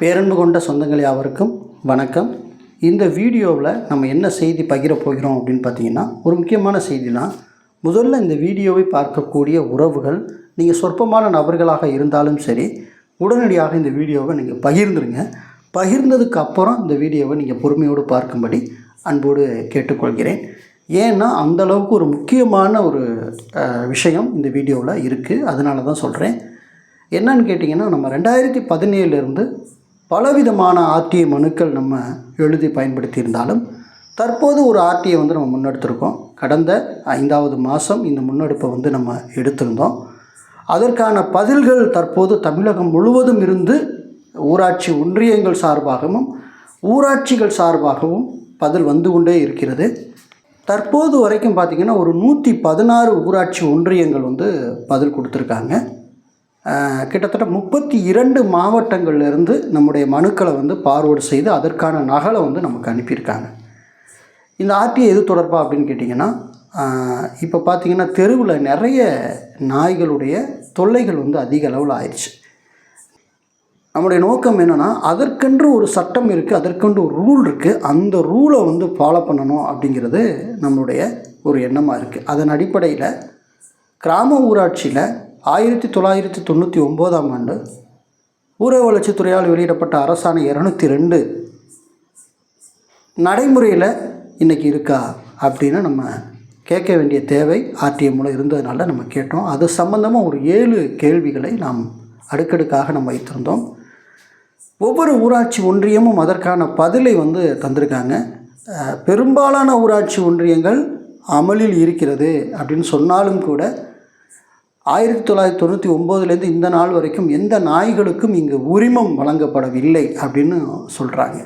பேரன்பு கொண்ட சொந்தங்கள் யாவருக்கும் வணக்கம். இந்த வீடியோவில் நம்ம என்ன செய்தி பகிர போகிறோம் அப்படின்னு பார்த்தீங்கன்னா ஒரு முக்கியமான செய்தினா முதல்ல இந்த வீடியோவை பார்க்கக்கூடிய உறவுகள் நீங்கள் சொற்பமான நபர்களாக இருந்தாலும் சரி உடனடியாக இந்த வீடியோவை நீங்கள் பகிர்ந்துருங்க. பகிர்ந்ததுக்கு அப்புறம் இந்த வீடியோவை நீங்கள் பொறுமையோடு பார்க்கும்படி அன்போடு கேட்டுக்கொள்கிறேன். ஏன்னா அந்த அளவுக்கு ஒரு முக்கியமான ஒரு விஷயம் இந்த வீடியோவில் இருக்குது அதனால தான் சொல்கிறேன் என்னன்னு கேட்டிங்கன்னா நம்ம ரெண்டாயிரத்தி பதினேழுலேருந்து பலவிதமான ஆர்டிஐ மனுக்கள் நம்ம எழுதி பயன்படுத்தியிருந்தாலும் தற்போது ஒரு ஆர்டிஐ வந்து நம்ம முன்னெடுத்திருக்கோம். கடந்த ஐந்தாவது மாதம் இந்த முன்னெடுப்பை வந்து நம்ம எடுத்திருந்தோம். அதற்கான பதில்கள் தற்போது தமிழகம் முழுவதும் இருந்து ஊராட்சி ஒன்றியங்கள் சார்பாகவும் ஊராட்சிகள் சார்பாகவும் பதில் வந்து கொண்டே இருக்கிறது. தற்போது வரைக்கும் பார்த்திங்கன்னா ஒரு நூற்றி பதினாறு ஊராட்சி ஒன்றியங்கள் வந்து பதில் கொடுத்துருக்காங்க. கிட்டத்தட்ட முப்பத்தி இரண்டு மாவட்டங்கள்லேருந்து நம்முடைய மனுக்களை வந்து பார்வோடு செய்து அதற்கான நகலை வந்து நமக்கு அனுப்பியிருக்காங்க. இந்த ஆர்டிஐ எது தொடர்பாக அப்படின்னு கேட்டிங்கன்னா இப்போ பார்த்தீங்கன்னா தெருவில் நிறைய நாய்களுடைய தொல்லைகள் வந்து அதிக அளவில் ஆயிடுச்சு நம்முடைய நோக்கம் என்னென்னா அதற்கென்று ஒரு சட்டம் இருக்குது அதற்கென்று ஒரு ரூல் இருக்குது அந்த ரூலை வந்து ஃபாலோ பண்ணணும் அப்படிங்கிறது நம்மளுடைய ஒரு எண்ணமாக இருக்குது அதன் அடிப்படையில் கிராம ஊராட்சியில் ஆயிரத்தி தொள்ளாயிரத்தி தொண்ணூற்றி ஒம்போதாம் ஆண்டு ஊரக வளர்ச்சித்துறையால் வெளியிடப்பட்ட அரசாணை இரநூத்தி ரெண்டு நடைமுறையில் இன்றைக்கி இருக்கா அப்படின்னு நம்ம கேட்க வேண்டிய தேவை ஆர்டிஎம் மூலம் இருந்ததுனால நம்ம கேட்டோம். அது சம்பந்தமாக ஒரு ஏழு கேள்விகளை நாம் அடுக்கடுக்காக நம்ம வைத்திருந்தோம். ஒவ்வொரு ஊராட்சி ஒன்றியமும் அதற்கான பதிலை வந்து தந்திருக்காங்க. பெரும்பாலான ஊராட்சி ஒன்றியங்கள் அமலில் இருக்கிறது அப்படின்னு சொன்னாலும் கூட ஆயிரத்தி தொள்ளாயிரத்தி தொண்ணூற்றி ஒம்போதுலேருந்து இந்த நாள் வரைக்கும் எந்த நாய்களுக்கும் இங்கு உரிமம் வழங்கப்படவில்லை அப்படின்னு சொல்கிறாங்க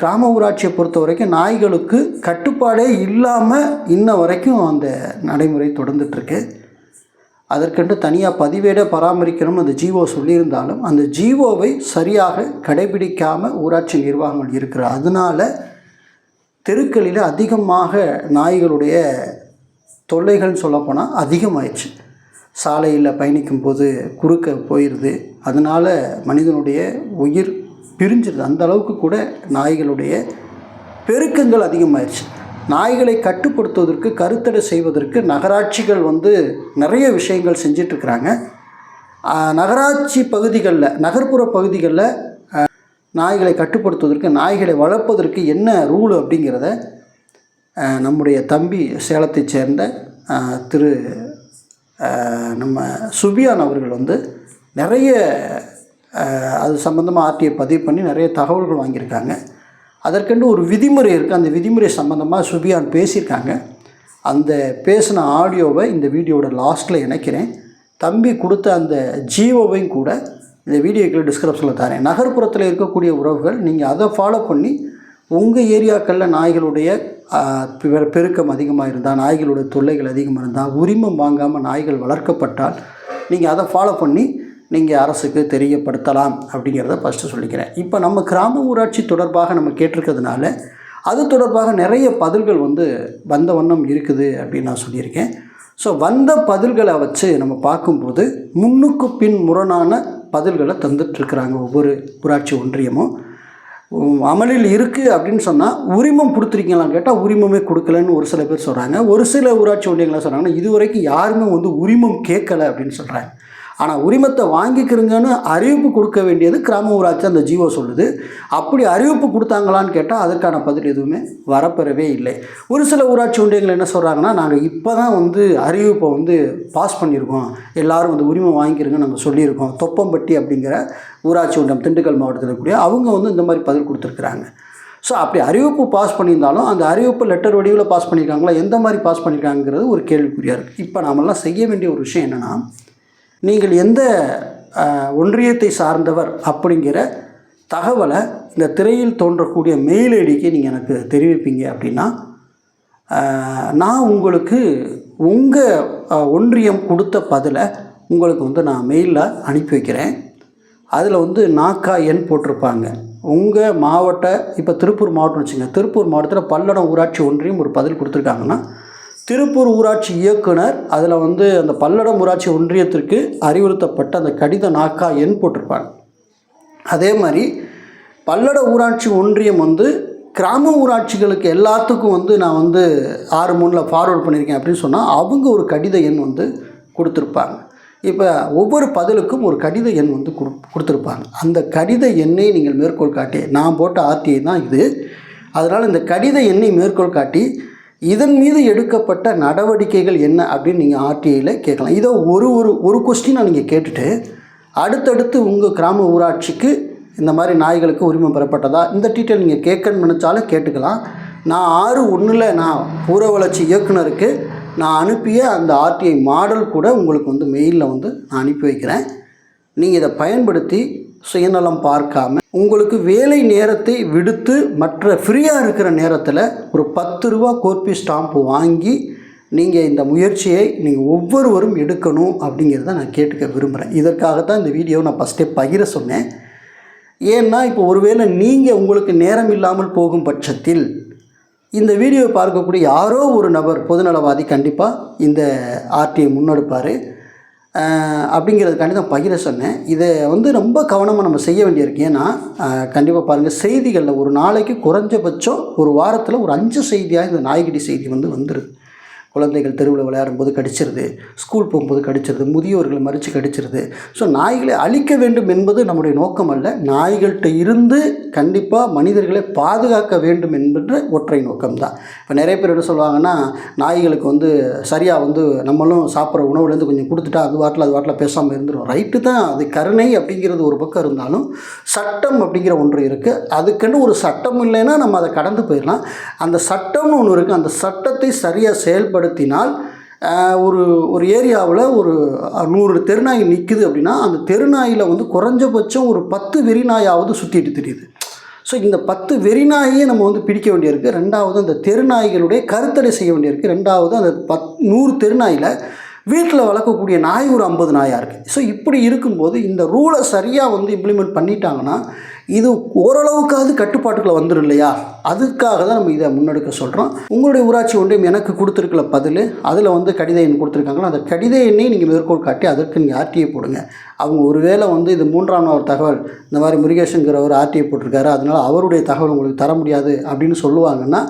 கிராம ஊராட்சியை பொறுத்த வரைக்கும் நாய்களுக்கு கட்டுப்பாடே இல்லாமல் இன்ன வரைக்கும் அந்த நடைமுறை தொடர்ந்துட்டுருக்கு. அதற்கென்று தனியாக பதிவேடை பராமரிக்கணும்னு அந்த ஜீவோ சொல்லியிருந்தாலும் அந்த ஜீவோவை சரியாக கடைபிடிக்காமல் ஊராட்சி நிர்வாகங்கள் இருக்கிற அதனால தெருக்களில் அதிகமாக நாய்களுடைய தொல்லைகள்னு சொல்லப்போனால் அதிகமாயிடுச்சு. சாலையில் பயணிக்கும்போது குறுக்க போயிடுது. அதனால் மனிதனுடைய உயிர் பிரிஞ்சிருது. அந்த அளவுக்கு கூட நாய்களுடைய பெருக்கங்கள் அதிகமாயிருச்சு. நாய்களை கட்டுப்படுத்துவதற்கு கருத்தடை செய்வதற்கு நகராட்சிகள் வந்து நிறைய விஷயங்கள் செஞ்சிட்ருக்குறாங்க. நகராட்சி பகுதிகளில் நகர்ப்புற பகுதிகளில் நாய்களை கட்டுப்படுத்துவதற்கு நாய்களை வளர்ப்பதற்கு என்ன ரூல் அப்படிங்கிறத நம்முடைய தம்பி சேலத்தைச் சேர்ந்த திரு நம்ம சுபியான் அவர்கள் வந்து நிறைய அது சம்மந்தமாக ஆர்டிஐ பதிவு பண்ணி நிறைய தகவல்கள் வாங்கியிருக்காங்க. அதற்கென்று ஒரு விதிமுறை இருக்குது அந்த விதிமுறை சம்மந்தமாக சுபியான் பேசியிருக்காங்க. அந்த பேசின ஆடியோவை இந்த வீடியோவோட லாஸ்ட்டில் இணைக்கிறேன். தம்பி கொடுத்த அந்த ஜியோவையும் கூட இந்த வீடியோக்கு டிஸ்கிரிப்ஷனில் தரேன். நகர்ப்புறத்தில் இருக்கக்கூடிய உறவுகள் நீங்கள் அதை ஃபாலோ பண்ணி உங்கள் ஏரியாக்களில் நாய்களுடைய பெருக்கம் அதிகமாக இருந்தால் நாய்களுடைய தொல்லைகள் அதிகமாக இருந்தால் உரிமம் வாங்காமல் நாய்கள் வளர்க்கப்பட்டால் நீங்கள் அதை ஃபாலோ பண்ணி நீங்கள் அரசுக்கு தெரியப்படுத்தலாம் அப்படிங்கிறத ஃபஸ்ட்டு சொல்லிக்கிறேன். இப்போ நம்ம கிராம ஊராட்சி தொடர்பாக நம்ம கேட்டிருக்கிறதுனால அது தொடர்பாக நிறைய பதில்கள் வந்து வந்த வண்ணம் இருக்குது அப்படின்னு நான் சொல்லியிருக்கேன். ஸோ வந்த பதில்களை வச்சு நம்ம பார்க்கும்போது முன்னுக்கு பின் முரணான பதில்களை தந்துட்டுருக்குறாங்க ஒவ்வொரு ஊராட்சி ஒன்றியமும். அமலில் இருக்குது அப்படின்னு சொன்னால் உரிமம் கொடுத்துருக்கீங்களான்னு கேட்டால் உரிமமே கொடுக்கலன்னு ஒரு சில பேர் சொல்கிறாங்க ஒரு சில ஊராட்சி ஒன்றியங்களாம் சொல்கிறாங்கன்னா இது வரைக்கும் யாருமே வந்து உரிமம் கேட்கல அப்படின்னு சொல்கிறாங்க ஆனால் உரிமத்தை வாங்கிக்கிறங்கன்னு அறிவிப்பு கொடுக்க வேண்டியது கிராம ஊராட்சி அந்த ஜீவோ சொல்லுது. அப்படி அறிவிப்பு கொடுத்தாங்களான்னு கேட்டால் அதற்கான பதில் எதுவுமே வரப்பெறவே இல்லை. ஒரு சில ஊராட்சி ஒன்றியங்கள் என்ன சொல்கிறாங்கன்னா நாங்கள் இப்போ தான் வந்து அறிவிப்பை வந்து பாஸ் பண்ணியிருக்கோம். எல்லோரும் வந்து உரிமம் வாங்கிக்கிறங்க நம்ம சொல்லியிருக்கோம். தொப்பம்பட்டி அப்படிங்கிற ஊராட்சி ஒன்றியம் திண்டுக்கல் மாவட்டத்தில் இருக்கக்கூடிய அவங்க வந்து இந்த மாதிரி பதில் கொடுத்துருக்குறாங்க. ஸோ அப்படி அறிவிப்பு பாஸ் பண்ணியிருந்தாலும் அந்த அறிவிப்பு லெட்டர் வடிவில் பாஸ் பண்ணியிருக்காங்களா எந்த மாதிரி பாஸ் பண்ணியிருக்காங்கிறது ஒரு கேள்விக்குறியாக இருக்குது இப்போ நாமெல்லாம் செய்ய வேண்டிய ஒரு விஷயம் என்னென்னா நீங்கள் எந்த ஒன்றியத்தை சார்ந்தவர் அப்படிங்கிற தகவலை இந்த திரையில் தோன்றக்கூடிய மெயில் ஐடிக்கு நீங்கள் எனக்கு தெரிவிப்பீங்க அப்படின்னா நான் உங்களுக்கு உங்கள் ஒன்றியம் கொடுத்த பதிலை உங்களுக்கு வந்து நான் மெயிலில் அனுப்பி வைக்கிறேன். அதில் வந்து நாக்கா எண் போட்டிருப்பாங்க. உங்கள் மாவட்ட இப்போ திருப்பூர் மாவட்டம் வச்சுங்க திருப்பூர் மாவட்டத்தில் பல்லடம் ஊராட்சி ஒன்றியம் ஒரு பதில் கொடுத்துருக்காங்கன்னா திருப்பூர் ஊராட்சி இயக்குனர் அதில் வந்து அந்த பல்லடம் ஊராட்சி ஒன்றியத்திற்கு அறிவுறுத்தப்பட்ட அந்த கடித நாக்கா எண் போட்டிருப்பாங்க. அதே மாதிரி பல்லட ஊராட்சி ஒன்றியம் வந்து கிராம ஊராட்சிகளுக்கு எல்லாத்துக்கும் வந்து நான் வந்து ஆறு மூணில் ஃபார்வர்ட் பண்ணியிருக்கேன் அப்படின்னு சொன்னால் அவங்க ஒரு கடித எண் வந்து கொடுத்துருப்பாங்க. இப்போ ஒவ்வொரு பதிலுக்கும் ஒரு கடித எண் வந்து கொடு கொடுத்துருப்பாங்க. அந்த கடித எண்ணை நீங்கள் மேற்கோள் காட்டி நான் போட்ட ஆர்டிஐ தான் இது. அதனால் இந்த கடித எண்ணை மேற்கோள் காட்டி இதன் மீது எடுக்கப்பட்ட நடவடிக்கைகள் என்ன அப்படின்னு நீங்கள் ஆர்டிஐயில் கேட்கலாம். இதோ ஒரு ஒரு ஒரு கொஸ்டினை நீங்கள் கேட்டுட்டு அடுத்தடுத்து உங்கள் கிராம ஊராட்சிக்கு இந்த மாதிரி நாய்களுக்கு உரிமை பெறப்பட்டதா? இந்த டீட்டெயில் நீங்கள் கேட்கணும்னு நினச்சாலும் கேட்டுக்கலாம். நான் ஆறு ஒன்றில் நான் ஊர வளர்ச்சி இயக்குனருக்கு நான் அனுப்பிய அந்த ஆர்டிஐ மாடல் கூட உங்களுக்கு வந்து மெயிலில் வந்து நான் அனுப்பி வைக்கிறேன். நீங்கள் இதை பயன்படுத்தி சுயநலம் பார்க்காம உங்களுக்கு வேலை நேரத்தை விடுத்து மற்ற ஃப்ரீயாக இருக்கிற நேரத்தில் ஒரு பத்து ரூபா கோர்பி ஸ்டாம்ப்பு வாங்கி நீங்கள் இந்த முயற்சியை நீங்கள் ஒவ்வொருவரும் எடுக்கணும் அப்படிங்கிறத நான் கேட்டுக்க விரும்புகிறேன் இதற்காக தான் இந்த வீடியோ நான் ஃபஸ்ட்டே பகிர சொன்னேன். ஏன்னா இப்போ ஒருவேளை நீங்கள் உங்களுக்கு நேரம் இல்லாமல் போகும் பட்சத்தில் இந்த வீடியோவை பார்க்கக்கூடிய யாரோ ஒரு நபர் பொதுநலவாதி கண்டிப்பாக இந்த ஆர்டியை முன்னெடுப்பார். அப்படிங்கிறதுக்காண்டி தான் பகிர சொன்னேன். இதை வந்து ரொம்ப கவனமாக நம்ம செய்ய வேண்டியிருக்கு. ஏன்னா கண்டிப்பாக பாருங்கள் செய்திகளில் ஒரு நாளைக்கு குறைஞ்சபட்சம் ஒரு வாரத்தில் ஒரு அஞ்சு செய்தியாக இந்த நாய்கடி செய்தி வந்து வந்துடுது குழந்தைகள் தெருவில் விளையாடும்போது கடிச்சிருது ஸ்கூல் போகும்போது கடிச்சிருது முதியோர்களை மறித்து கடிச்சிருது. ஸோ நாய்களை அழிக்க வேண்டும் என்பது நம்முடைய நோக்கம் அல்ல. நாய்கள்கிட்ட இருந்து கண்டிப்பாக மனிதர்களை பாதுகாக்க வேண்டும் என்பது ஒற்றை நோக்கம்தான். இப்போ நிறைய பேர் என்ன சொல்லுவாங்கன்னா நாய்களுக்கு வந்து சரியாக வந்து நம்மளும் சாப்பிட்ற உணவுலேருந்து கொஞ்சம் கொடுத்துட்டா அது வாட்டில் அது வாட்டில் பேசாமல் இருந்துடும் ரைட்டு தான். அது கருணை அப்படிங்கிறது ஒரு பக்கம் இருந்தாலும் சட்டம் அப்படிங்கிற ஒன்று இருக்குது அதுக்குன்னு ஒரு சட்டம் இல்லைன்னா நம்ம அதை கடந்து போயிடலாம். அந்த சட்டம்னு ஒன்று இருக்குது அந்த சட்டத்தை சரியாக செயல்பட பயன்படுத்தினால் ஒரு ஒரு ஏரியாவில் ஒரு நூறு தெருநாய் நிற்குது அப்படின்னா அந்த தெருநாயில் வந்து குறைஞ்சபட்சம் ஒரு பத்து வெறிநாயாவது சுற்றிட்டு தெரியுது. ஸோ இந்த பத்து வெறிநாயை நம்ம வந்து பிடிக்க வேண்டியிருக்கு. ரெண்டாவது அந்த தெருநாய்களுடைய கருத்தடை செய்ய வேண்டியிருக்கு. ரெண்டாவது அந்த பத் நூறு தெருநாயில் வீட்டில் வளர்க்கக்கூடிய நாய் ஒரு ஐம்பது நாயாக இருக்குது ஸோ இப்படி இருக்கும்போது இந்த ரூலை சரியாக வந்து இம்ப்ளிமெண்ட் பண்ணிட்டாங்கன்னா இது ஓரளவுக்காவது கட்டுப்பாட்டுக்குள்ளே வந்துடும் இல்லையா? அதுக்காக தான் நம்ம இதை முன்னெடுக்க சொல்கிறோம் உங்களுடைய ஊராட்சி ஒன்றியம் எனக்கு கொடுத்துருக்கல பதில் அதில் வந்து கடித எண் கொடுத்துருக்காங்களோ? அந்த கடித எண்ணை நீங்கள் மேற்கோள் காட்டி அதற்கு நீங்கள் ஆர்டிஐ போடுங்க. அவங்க ஒருவேளை வந்து இது மூன்றாம் ஒரு தகவல் இந்த மாதிரி முருகேஷங்கிறவர் ஆர்டிஐ போட்டிருக்காரு அதனால் அவருடைய தகவல் உங்களுக்கு தர முடியாது அப்படின்னு சொல்லுவாங்கன்னா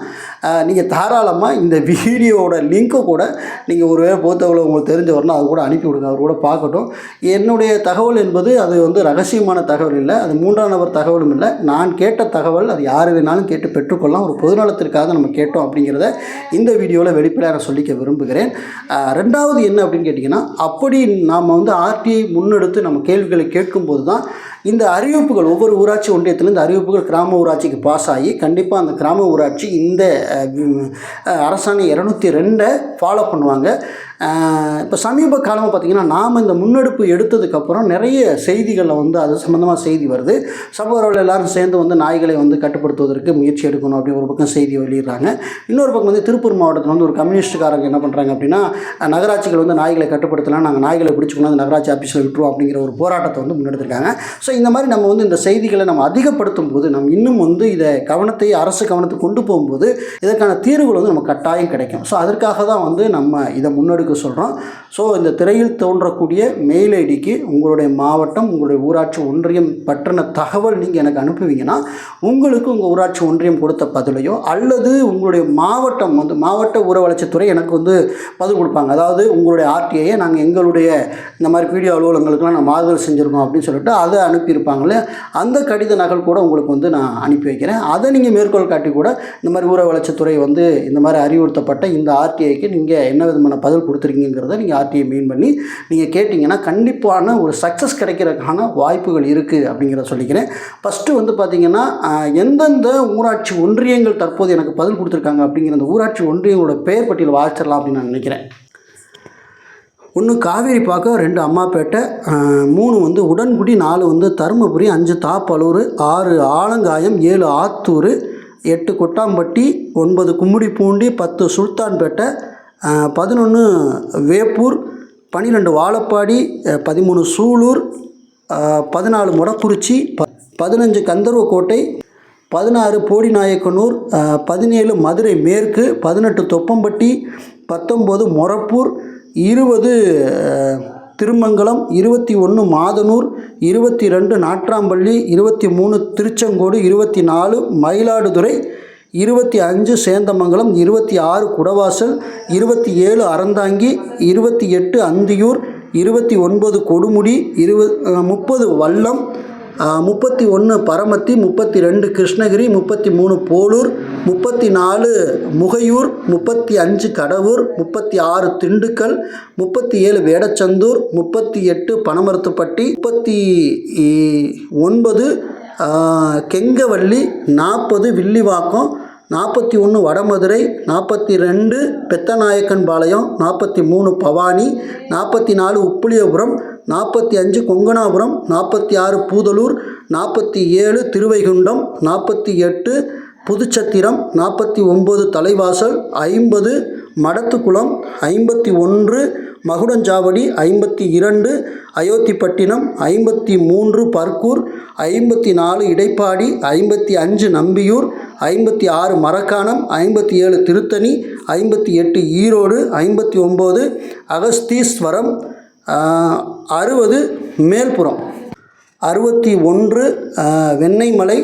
நீங்கள் தாராளமாக இந்த வீடியோவோட லிங்க்கை கூட நீங்கள் ஒரு போத்தவளை உங்களுக்கு தெரிஞ்சவர்னா அது கூட அனுப்பி விடுங்க. அவர் கூட பார்க்கட்டும். என்னுடைய தகவல் என்பது அது வந்து ரகசியமான தகவல் இல்லை. அது மூன்றாம் நபர் தகவலும் இல்லை. நான் கேட்ட தகவல் அது யார் வேணாலும் கேட்டு பெற்றுக்கொள்ளலாம். ஒரு பொதுநலத்திற்காக நம்ம கேட்டோம் அப்படிங்கிறத இந்த வீடியோவில் வெளிப்படையாக சொல்லிக்க விரும்புகிறேன். ரெண்டாவது என்ன அப்படின்னு கேட்டிங்கன்னா அப்படி நாம் வந்து ஆர்டிஐ முன்னெடுத்து நம்ம கேள்விகளை கேட்கும்போது தான் இந்த அறிவிப்புகள் ஒவ்வொரு ஊராட்சி ஒன்றியத்தில் இந்த அறிவிப்புகள் கிராம ஊராட்சிக்கு பாஸ் ஆகி கண்டிப்பாக அந்த கிராம ஊராட்சி இந்த அரசாணை இரநூத்தி ரெண்டை ஃபாலோ பண்ணுவாங்க. இப்போ சமீப காலமாக பார்த்திங்கன்னா நாம் இந்த முன்னெடுப்பு எடுத்ததுக்கப்புறம் நிறைய செய்திகளில் வந்து அது சம்மந்தமாக செய்தி வருது. சமூகர்கள் எல்லாரும் சேர்ந்து வந்து நாய்களை வந்து கட்டுப்படுத்துவதற்கு முயற்சி எடுக்கணும் அப்படி ஒரு பக்கம் செய்தி வெளியிடுறாங்க. இன்னொரு பக்கம் வந்து திருப்பூர் மாவட்டத்தில் வந்து ஒரு கம்யூனிஸ்ட்காரங்க என்ன பண்ணுறாங்க அப்படின்னா நகராட்சிகள் வந்து நாய்களை கட்டுப்படுத்தலாம் நாங்கள் நாய்களை பிடிச்சிக்கணும் அந்த நகராட்சி ஆஃபீஸில் விட்டுருவோம் அப்படிங்கிற ஒரு போராட்டத்தை வந்து முன்னெடுத்திருக்காங்க. ஸோ இந்த மாதிரி நம்ம வந்து இந்த செய்திகளை நம்ம அதிகப்படுத்தும் போது நம்ம இன்னும் வந்து இதை கவனத்தை அரசு கவனத்துக்கு கொண்டு போகும்போது இதற்கான தீர்வுகள் வந்து நம்ம கட்டாயம் கிடைக்கும். ஸோ அதற்காக தான் வந்து நம்ம இதை முன்னெடுக்க சொல்கிறோம் ஸோ இந்த திரையில் தோன்றக்கூடிய மெயில் ஐடிக்கு உங்களுடைய மாவட்டம் உங்களுடைய ஊராட்சி ஒன்றியம் பற்றின தகவல் நீங்கள் எனக்கு அனுப்புவீங்கன்னா உங்களுக்கு உங்கள் ஊராட்சி ஒன்றியம் கொடுத்த பதிலையோ அல்லது உங்களுடைய மாவட்டம் வந்து மாவட்ட ஊர வளர்ச்சித்துறை எனக்கு வந்து பதில் கொடுப்பாங்க. அதாவது உங்களுடைய ஆர்டிஐயை நாங்கள் எங்களுடைய இந்த மாதிரி பீடியோ அலுவலகங்களுக்கெல்லாம் நான் மாறுதல் செஞ்சுருக்கோம் அப்படின்னு சொல்லிட்டு அதை அனுப்பியிருப்பாங்களே அந்த கடித நகல் கூட உங்களுக்கு வந்து நான் அனுப்பி வைக்கிறேன். அதை நீங்கள் மேற்கோள் காட்டி கூட இந்த மாதிரி ஊர வளர்ச்சித்துறை வந்து இந்த மாதிரி அறிவுறுத்தப்பட்ட இந்த ஆர்டிஐக்கு நீங்கள் என்ன விதமான பதில் கொடுத்துருக்கீங்கிறத நீங்கள் ஆர்டிஐ மீன் பண்ணி நீங்கள் கேட்டிங்கன்னா கண்டிப்பான ஒரு சக்ஸஸ் கிடைக்கிறதுக்கான வாய்ப்புகள் இருக்குது அப்படிங்கிறத சொல்லிக்கிறேன். ஃபஸ்ட்டு வந்து பார்த்திங்கன்னா எந்தெந்த ஊராட்சி ஒன்றியங்கள் தற்போது எனக்கு பதில் கொடுத்துருக்காங்க அப்படிங்கிற அந்த ஊராட்சி ஒன்றியங்களோட பெயர் பட்டியல் வாசிச்சிடலாம் அப்படின்னு நான் நினைக்கிறேன். ஒன்று காவேரி பாக்கம் ரெண்டு அம்மாப்பேட்டை மூணு வந்து உடன்குடி நாலு வந்து தருமபுரி அஞ்சு தாப்பலூர் ஆறு ஆலங்காயம் ஏழு ஆத்தூர் எட்டு கொட்டாம்பட்டி ஒன்பது கும்மிடிப்பூண்டி பத்து சுல்தான்பேட்டை பதினொன்று வேப்பூர் பன்னிரெண்டு வாழப்பாடி பதிமூணு சூலூர் பதினாலு மொடக்குறிச்சி ப பதினஞ்சு கந்தர்வக்கோட்டை பதினாறு போடிநாயக்கனூர் பதினேழு மதுரை மேற்கு பதினெட்டு தொப்பம்பட்டி பத்தொம்போது மொரப்பூர் இருபது திருமங்கலம் இருபத்தி ஒன்று மாதனூர் இருபத்தி ரெண்டு நாட்ராம்பள்ளி இருபத்தி மூணு திருச்செங்கோடு இருபத்தி நாலு மயிலாடுதுறை இருபத்தி அஞ்சு சேந்தமங்கலம் இருபத்தி ஆறு குடவாசல் இருபத்தி ஏழு அறந்தாங்கி இருபத்தி எட்டு அந்தியூர் இருபத்தி ஒன்பது கொடுமுடி இருப முப்பது வல்லம் முப்பத்தி ஒன்று பரமத்தி முப்பத்தி ரெண்டு கிருஷ்ணகிரி முப்பத்தி மூணு போலூர் முப்பத்தி நாலு முகையூர் முப்பத்தி அஞ்சு கடவூர் முப்பத்தி ஆறு திண்டுக்கல் முப்பத்தி ஏழு வேடச்சந்தூர் முப்பத்தி எட்டு பனமரத்துப்பட்டி முப்பத்தி ஒன்பது கெங்கவள்ளி நாற்பது வில்லிவாக்கம் நாற்பத்தி ஒன்று வடமதுரை நாற்பத்தி ரெண்டு பெத்தநாயக்கன்பாளையம் நாற்பத்தி மூணு பவானி நாற்பத்தி நாலு உப்புளியபுரம் நாற்பத்தி அஞ்சு கொங்கனாபுரம் நாற்பத்தி ஆறு பூதலூர் நாற்பத்தி ஏழு திருவைகுண்டம் நாற்பத்தி எட்டு புதுச்சத்திரம் நாற்பத்தி ஒம்பது தலைவாசல் ஐம்பது மடத்துக்குளம் ஐம்பத்தி ஒன்று மகுடஞ்சாவடி ஐம்பத்தி இரண்டு அயோத்திப்பட்டினம் ஐம்பத்தி மூன்று பர்கூர் ஐம்பத்தி நாலு இடைப்பாடி ஐம்பத்தி அஞ்சு நம்பியூர் ஐம்பத்தி ஆறு மரக்காணம் ஐம்பத்தி ஏழு திருத்தணி ஐம்பத்தி எட்டு ஈரோடு ஐம்பத்தி ஒம்பது அகஸ்தீஸ்வரம் அறுபது மேல்புறம். அறுபத்தி ஒன்று வெண்ணெய்மலை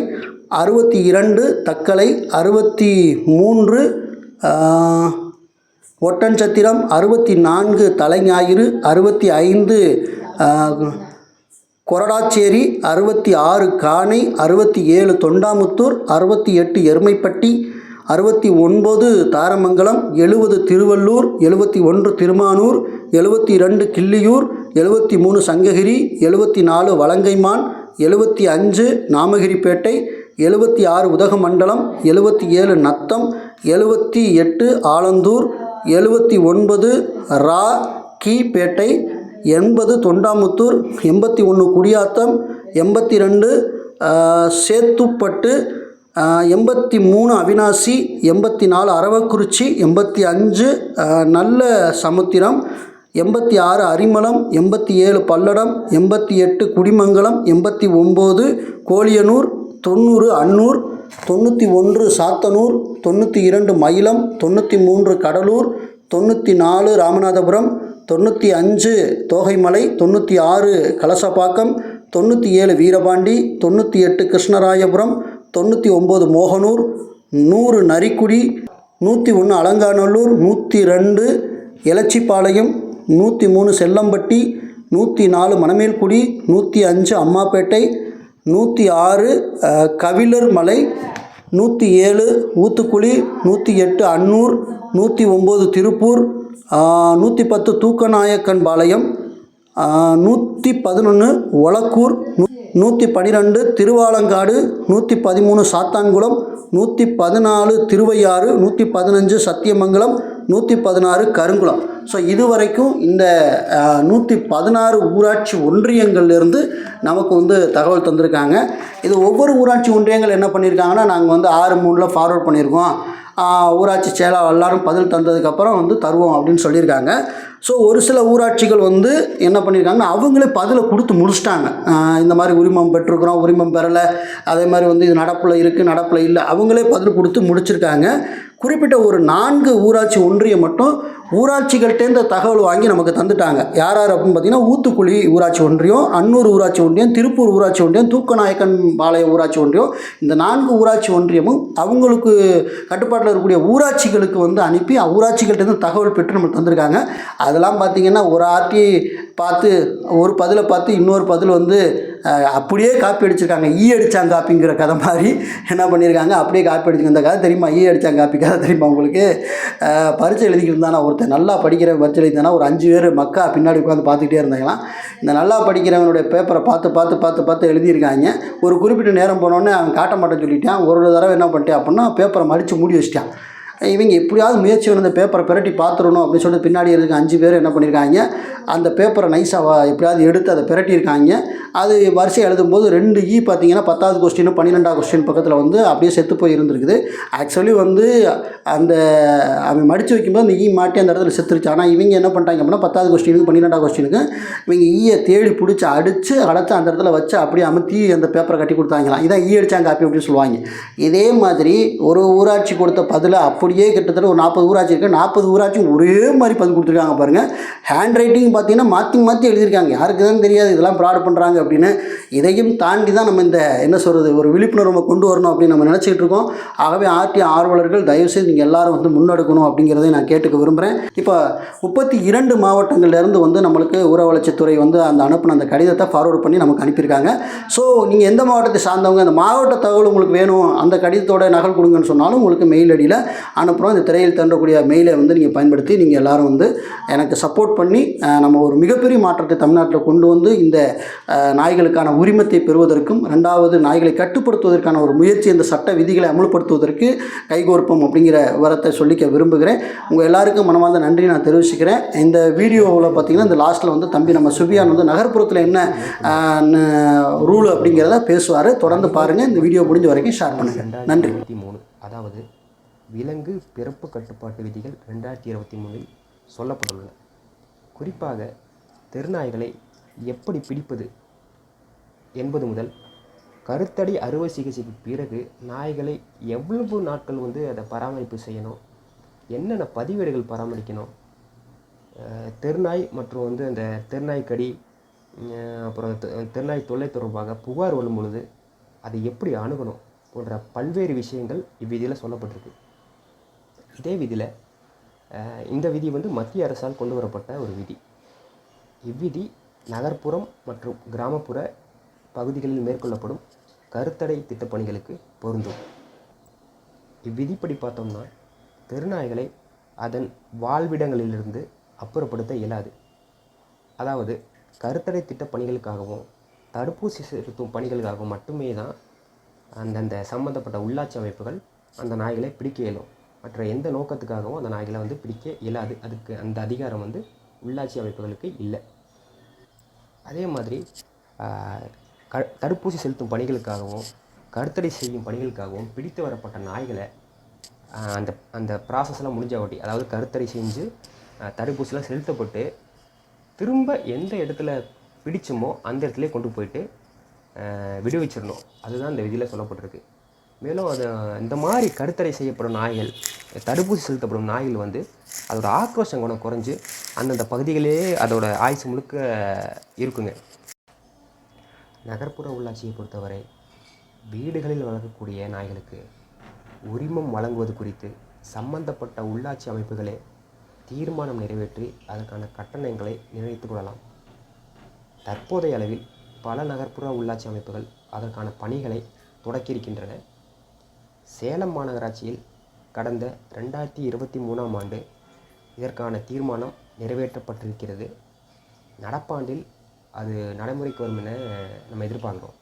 அறுபத்தி இரண்டு தக்கலை அறுபத்தி மூன்று ஒட்டன்சத்திரம் அறுபத்தி நான்கு தலைஞாயிறு அறுபத்தி ஐந்து கொரடாச்சேரி அறுபத்தி ஆறு காணை அறுபத்தி ஏழு தொண்டாமுத்தூர் அறுபத்தி எட்டு எருமைப்பட்டி அறுபத்தி ஒன்பது தாரமங்கலம் எழுபது திருவள்ளூர் எழுபத்தி ஒன்று திருமானூர் எழுபத்தி ரெண்டு கிள்ளியூர் எழுபத்தி மூணு சங்ககிரி எழுபத்தி நாலு வலங்கைமான் எழுபத்தி அஞ்சு நாமகிரிப்பேட்டை எழுபத்தி ஆறு உதகமண்டலம் எழுபத்தி ஏழு நத்தம் எழுபத்தி எட்டு ஆலந்தூர் எழுபத்தி ஒன்பது ரா கீபேட்டை எண்பது தொண்டாமுத்தூர் எண்பத்தி ஒன்று குடியாத்தம் எண்பத்தி ரெண்டு சேத்துப்பட்டு எண்பத்தி மூணு அவினாசி எண்பத்தி நாலு அரவக்குறிச்சி எண்பத்தி அஞ்சு நல்ல சமுத்திரம் எண்பத்தி ஆறு அரிமளம் எண்பத்தி ஏழு பல்லடம் எண்பத்தி எட்டு குடிமங்கலம் எண்பத்தி ஒம்பது கோழியனூர் தொண்ணூறு அன்னூர் தொண்ணூற்றி ஒன்று சாத்தனூர் தொண்ணூற்றி இரண்டு மயிலம் தொண்ணூற்றி மூன்று கடலூர் தொண்ணூற்றி நாலு ராமநாதபுரம் தொண்ணூற்றி அஞ்சு தோகைமலை தொண்ணூற்றி ஆறு கலசப்பாக்கம் தொண்ணூற்றி ஏழு வீரபாண்டி தொண்ணூற்றி எட்டு கிருஷ்ணராயபுரம் தொண்ணூற்றி ஒம்பது மோகனூர் நூறு நரிக்குடி நூற்றி ஒன்று அலங்காநல்லூர் நூற்றி ரெண்டு எலச்சிப்பாளையம் நூற்றி மூணு செல்லம்பட்டி நூற்றி நாலு மணமேல்குடி நூற்றி அஞ்சு அம்மாப்பேட்டை நூற்றி ஆறு கவிழர் மலை நூற்றி ஏழு ஊத்துக்குழி நூற்றி எட்டு அன்னூர் நூற்றி ஒம்பது திருப்பூர் நூற்றி பத்து தூக்கநாயக்கன் பாளையம் நூற்றி பதினொன்று ஒலக்கூர் நூற்றி பன்னிரெண்டு திருவாலங்காடு நூற்றி பதிமூணு சாத்தான்குளம் நூற்றி பதினாலு திருவையாறு நூற்றி பதினஞ்சு சத்தியமங்கலம் நூற்றி பதினாறு கருங்குளம். ஸோ இது வரைக்கும் இந்த நூற்றி பதினாறு ஊராட்சி ஒன்றியங்கள்லேருந்து நமக்கு வந்து தகவல் தந்திருக்காங்க. இது ஒவ்வொரு ஊராட்சி ஒன்றியங்கள் என்ன பண்ணியிருக்காங்கன்னா நாங்கள் வந்து ஆறு மூணில் ஃபார்வர்ட் பண்ணியிருக்கோம் ஊராட்சி செயலாளர் எல்லாரும் பதில் தந்ததுக்கப்புறம் வந்து தருவோம் அப்படின்னு சொல்லியிருக்காங்க ஸோ ஒரு சில ஊராட்சிகள் வந்து என்ன பண்ணியிருக்காங்கன்னா அவங்களே பதிலை கொடுத்து முடிச்சிட்டாங்க. இந்த மாதிரி உரிமம் பெற்றிருக்கிறோம் உரிமம் பெறலை. அதே மாதிரி வந்து இது நடப்பில் இருக்குது நடப்பில் இல்லை. அவங்களே பதில் கொடுத்து முடிச்சிருக்காங்க. குறிப்பிட்ட ஒரு நான்கு ஊராட்சி ஒன்றியம் மட்டும் ஊராட்சிகள்கிட்டேருந்து தகவல் வாங்கி நமக்கு தந்துட்டாங்க. யார் யார் அப்படின்னு பார்த்தீங்கன்னா ஊத்துக்குழி ஊராட்சி ஒன்றியம் அன்னூர் ஊராட்சி ஒன்றியம் திருப்பூர் ஊராட்சி ஒன்றியம் தூக்கநாயக்கன் பாளையம் ஊராட்சி ஒன்றியம் இந்த நான்கு ஊராட்சி ஒன்றியமும் அவங்களுக்கு கட்டுப்பாட்டில் இருக்கக்கூடிய ஊராட்சிகளுக்கு வந்து அனுப்பி ஊராட்சிகள்கிட்டேருந்து தகவல் பெற்று நமக்கு தந்திருக்காங்க. அதெல்லாம் பார்த்திங்கன்னா ஒரு ஆர்டி பார்த்து ஒரு பதிலை பார்த்து இன்னொரு பதில் வந்து அப்படியே காப்பி அடிச்சிருக்காங்க. ஈ அடித்தாங்க காப்பிங்கிற கதை மாதிரி என்ன பண்ணியிருக்காங்க அப்படியே காப்பி அடிச்சுங்க இந்த கதை தெரியுமா? ஈ அடித்தாங்க காப்பி கதை தெரியுமா உங்களுக்கு? பரிச்சை எழுதிக்கிட்டு இருந்தானா ஒருத்தர் நல்லா படிக்கிற பரிச்சை எழுதினா ஒரு அஞ்சு பேர் மக்கா பின்னாடி உட்காந்து பார்த்துக்கிட்டே இருந்தாங்களாம். இந்த நல்லா படிக்கிறவனுடைய பேப்பரை பார்த்து பார்த்து பார்த்து பார்த்து எழுதியிருக்காங்க. ஒரு குறிப்பிட்ட நேரம் போனோடனே அவன் காட்ட மாட்டேன்னு சொல்லிட்டான். ஒரு தடவை என்ன பண்ணிட்டேன் அப்படின்னா பேப்பரை மடித்து மூடி வச்சிட்டான். இவங்க எப்படியாவது முயற்சி வந்து அந்த பேப்பரை பிரட்டி பார்த்துடணும் அப்படின்னு சொல்லிட்டு பின்னாடி இருக்க அஞ்சு பேர் என்ன பண்ணியிருக்காங்க அந்த பேப்பரை நைஸாக எப்படியாவது எடுத்து அதை பிரட்டியிருக்காங்க. அது வரிசை எழுதும்போது ரெண்டு ஈ பார்த்தீங்கன்னா பத்தாவது கொஸ்டினும் பன்னிரெண்டாவது கொஸ்டின் பக்கத்தில் வந்து அப்படியே செத்து போய் இருந்திருக்குது. ஆக்சுவலி வந்து அந்த அவன் மடித்து வைக்கும்போது அந்த ஈ மாட்டி அந்த இடத்துல செத்துருச்சு. ஆனால் இவங்க என்ன பண்ணிட்டாங்க அப்படின்னா பத்தாவது கொஸ்டினுக்கு பன்னிரெண்டாவது கொஸ்டினுக்கு இவங்க e ஈயை தேடி பிடிச்சி அடித்து அடைச்சி அந்த இடத்துல வச்சு அப்படியே அமுத்தி அந்த பேப்பரை கட்டி கொடுத்தாங்களாம். இதான் ஈ அடித்தாங்க காப்பி அப்படின்னு சொல்லுவாங்க. இதே மாதிரி ஒரு ஊராட்சி கொடுத்த பதில் அப்படி இருக்கக்கூடியே கிட்டத்தட்ட ஒரு நாற்பது ஊராட்சி இருக்குது நாற்பது ஊராட்சியும் ஒரே மாதிரி பதிவு கொடுத்துருக்காங்க பாருங்கள் ஹேண்ட் ரைட்டிங் பார்த்தீங்கன்னா மாற்றி மாற்றி எழுதியிருக்காங்க. யாருக்கு தான் தெரியாது இதெல்லாம் ப்ராட் பண்ணுறாங்க அப்படின்னு. இதையும் தாண்டி தான் நம்ம இந்த என்ன சொல்கிறது ஒரு விழிப்புணர்வை கொண்டு வரணும் அப்படின்னு நம்ம நினச்சிக்கிட்டு இருக்கோம். ஆகவே ஆர்டி ஆர்வலர்கள் தயவுசெய்து நீங்கள் எல்லோரும் வந்து முன்னெடுக்கணும் அப்படிங்கிறதை நான் கேட்டுக்க விரும்புகிறேன் இப்போ முப்பத்தி இரண்டு மாவட்டங்கள்லேருந்து வந்து நம்மளுக்கு ஊர வளர்ச்சித்துறை வந்து அந்த அனுப்பின அந்த கடிதத்தை ஃபார்வர்ட் பண்ணி நமக்கு அனுப்பியிருக்காங்க. ஸோ நீங்கள் எந்த மாவட்டத்தை சார்ந்தவங்க அந்த மாவட்ட தகவல் உங்களுக்கு வேணும் அந்த கடிதத்தோட நகல் கொடுங்கன்னு சொன்னாலும் உங்களுக்கு மெயில் அடியில் அனுப்புகிறோம் இந்த திரையில் தண்டக்கூடிய மெயிலை வந்து நீங்கள் பயன்படுத்தி நீங்கள் எல்லோரும் வந்து எனக்கு சப்போர்ட் பண்ணி நம்ம ஒரு மிகப்பெரிய மாற்றத்தை தமிழ்நாட்டில் கொண்டு வந்து இந்த நாய்களுக்கான உரிமத்தை பெறுவதற்கும் ரெண்டாவது நாய்களை கட்டுப்படுத்துவதற்கான ஒரு முயற்சி இந்த சட்ட விதிகளை அமுல்படுத்துவதற்கு கைகோர்ப்போம் அப்படிங்கிற விவரத்தை சொல்லிக்க விரும்புகிறேன். உங்கள் எல்லாருக்கும் மனமார்ந்த நன்றி நான் தெரிவிச்சுக்கிறேன். இந்த வீடியோவில் பார்த்தீங்கன்னா இந்த லாஸ்ட்டில் வந்து தம்பி நம்ம சுபியான் வந்து நகர்ப்புறத்தில் என்ன ரூல் அப்படிங்கிறத பேசுவார். தொடர்ந்து பாருங்கள் இந்த வீடியோ முடிஞ்ச வரைக்கும் ஷேர் பண்ணுங்கள் நன்றி. அதாவது விலங்கு பிறப்பு கட்டுப்பாட்டு விதிகள் ரெண்டாயிரத்தி இருபத்தி மூணில் சொல்லப்பட்டுள்ளன. குறிப்பாக தெருநாய்களை எப்படி பிடிப்பது என்பது முதல் கருத்தடை அறுவை சிகிச்சைக்கு பிறகு நாய்களை எவ்வளவு நாட்கள் வந்து அதை பராமரிப்பு செய்யணும் என்னென்ன பதிவேடுகள் பராமரிக்கணும் தெருநாய் மற்றும் வந்து அந்த தெருநாய் கடி அப்புறம் தெ- தெருநாய் தொல்லை தொடர்பாக புகார் வரும் பொழுது அதை எப்படி அணுகணும் போன்ற பல்வேறு விஷயங்கள் இவ்விதியில் சொல்லப்பட்டிருக்கு. இதே விதியில் இந்த விதி வந்து மத்திய அரசால் கொண்டு வரப்பட்ட ஒரு விதி. இவ்விதி நகர்ப்புறம் மற்றும் கிராமப்புற பகுதிகளில் மேற்கொள்ளப்படும் கருத்தடை திட்டப்பணிகளுக்கு பொருந்தும். இவ்விதிப்படி பார்த்தோம்னா தெருநாய்களை அதன் வாழ்விடங்களிலிருந்து அப்புறப்படுத்த இயலாது. அதாவது கருத்தடை திட்டப்பணிகளுக்காகவும் தடுப்பூசி செலுத்தும் பணிகளுக்காகவும் மட்டுமே தான் அந்தந்த சம்பந்தப்பட்ட உள்ளாட்சி அமைப்புகள் அந்த நாய்களை பிடிக்க இயலும். மற்ற எந்த நோக்கத்துக்காகவும் அந்த நாய்களை வந்து பிடிக்க இயலாது. அதுக்கு அந்த அதிகாரம் வந்து உள்ளாட்சி அமைப்புகளுக்கு இல்லை. அதே மாதிரி க தடுப்பூசி செலுத்தும் பணிகளுக்காகவும் கருத்தடை செய்யும் பணிகளுக்காகவும் பிடித்து வரப்பட்ட நாய்களை அந்த அந்த ப்ராசஸ்லாம் முடிஞ்ச வாட்டி அதாவது கருத்தடை செஞ்சு தடுப்பூசிலாம் செலுத்தப்பட்டு திரும்ப எந்த இடத்துல பிடிச்சோமோ அந்த இடத்துல கொண்டு போயிட்டு விடுவிச்சிடணும். அதுதான் இந்த விதியில் சொல்லப்பட்டிருக்கு. மேலும் அது இந்த மாதிரி கருத்தடை செய்யப்படும் நாய்கள் தடுப்பூசி செலுத்தப்படும் நாய்கள் வந்து அதோட ஆக்ரோஷம் குணம் குறைஞ்சு அந்தந்த பகுதிகளே அதோட ஆயுசு முழுக்க இருக்குங்க. நகர்ப்புற உள்ளாட்சியை பொறுத்தவரை வீடுகளில் வளர்க்கக்கூடிய நாய்களுக்கு உரிமம் வழங்குவது குறித்து சம்பந்தப்பட்ட உள்ளாட்சி அமைப்புகளே தீர்மானம் நிறைவேற்றி அதற்கான கட்டணங்களை நிர்ணயித்துக் கொள்ளலாம். தற்போதைய அளவில் பல நகர்ப்புற உள்ளாட்சி அமைப்புகள் அதற்கான பணிகளை தொடக்கியிருக்கின்றன. சேலம் மாநகராட்சியில் கடந்த ரெண்டாயிரத்தி இருபத்தி மூணாம் ஆண்டு இதற்கான தீர்மானம் நிறைவேற்றப்பட்டிருக்கிறது. நடப்பாண்டில் அது நடைமுறைக்கு வரும் என நம்ம எதிர்பார்க்குறோம்.